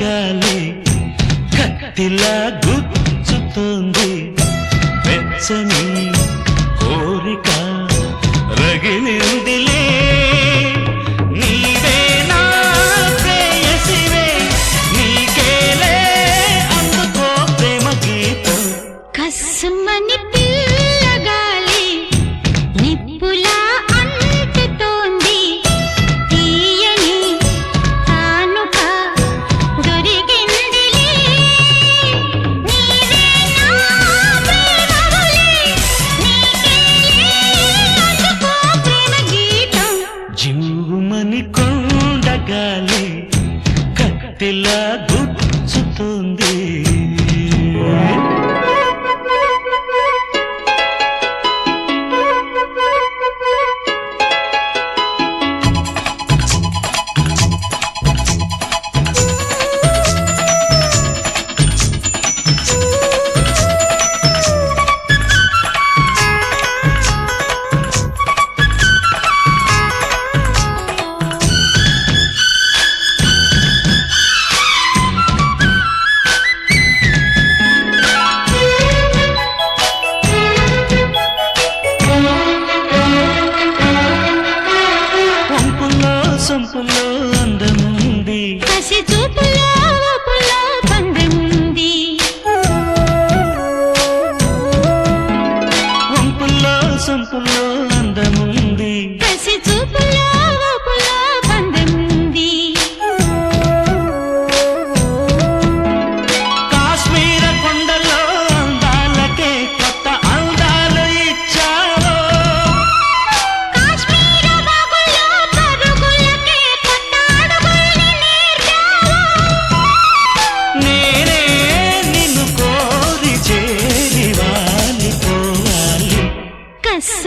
గాలి కత్తిలా గుచ్చుతుంది వెచ్చని కోరిక రగిలిందిలే. నీవే నా ప్రేయసివే నీకేలే అందుకో ప్రేమ గీతం కస్మని జీవమని కొండగాలి కత్తిలా గుచ్చుతుంది. సొంపులో అందముంది. కసి చూపులో సొంపులో అందముంది. కసి చూపులో Yes,